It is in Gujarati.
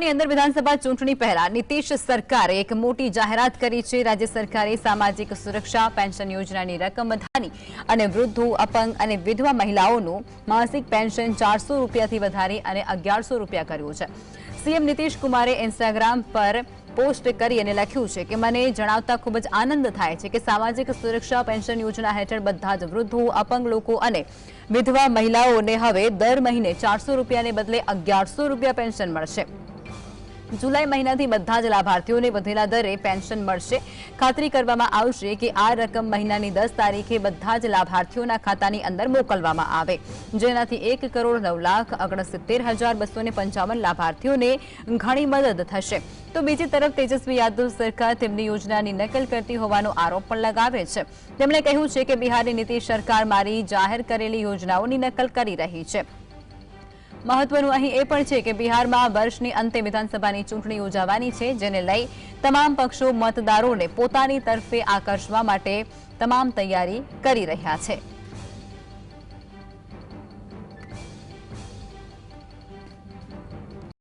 ની અંદર વિધાનસભા ચૂંટણી પહેલા નીતિશ સરકારે એક મોટી જાહેરાત કરી છે. રાજ્ય સરકારે સામાજિક સુરક્ષા, પેન્શન યોજનાની રકમ વધારી અને વૃદ્ધો, અપંગ અને વિધવા મહિલાઓનું માસિક પેન્શન ચારસો રૂપિયાથી વધારી અને અગિયારસો રૂપિયા કર્યું છે. સીએમ નીતિશ કુમારે ઇન્સ્ટાગ્રામ પર પોસ્ટ કરી અને લખ્યું છે કે, મને જણાવતા ખૂબ જ આનંદ થાય છે કે સામાજિક સુરક્ષા, પેન્શન યોજના હેઠળ બધા જ વૃદ્ધો, અપંગ લોકો અને વિધવા મહિલાઓને હવે દર મહિને ચારસો રૂપિયાને બદલે અગિયારસો રૂપિયા પેન્શન મળશે. જુલાઈ મહિનાથી બધા જ લાભાર્થીઓને વધેલા દરે પેન્શન મળશે. ખાતરી કરવામાં આવશે કે આ રકમ મહિનાની દસ તારીખે બધા જ લાભાર્થીઓના ખાતાની અંદર મોકલવામાં આવે. જેનાથી એક કરોડ નવ લાખ ઓગણસિત્તેર હજાર બસો પંચાવન લાભાર્થીઓને ઘણી મદદ થશે. તો બીજી તરફ તેજસ્વી યાદવ સરકાર તેમની યોજનાની નકલ કરતી હોવાનો આરોપ પણ લગાવે છે. તેમણે કહ્યું છે કે બિહારની નીતિશ સરકાર મારી જાહેર કરેલી યોજનાઓની નકલ કરી રહી છે. મહત્વનું અહીં એ પણ છે કે બિહારમાં વર્ષની અંતે વિધાનસભાની ચૂંટણી યોજાવાની છે, જેને લઈ તમામ પક્ષો મતદારોને પોતાની તરફે આકર્ષવા માટે તમામ તૈયારી કરી રહ્યા છે.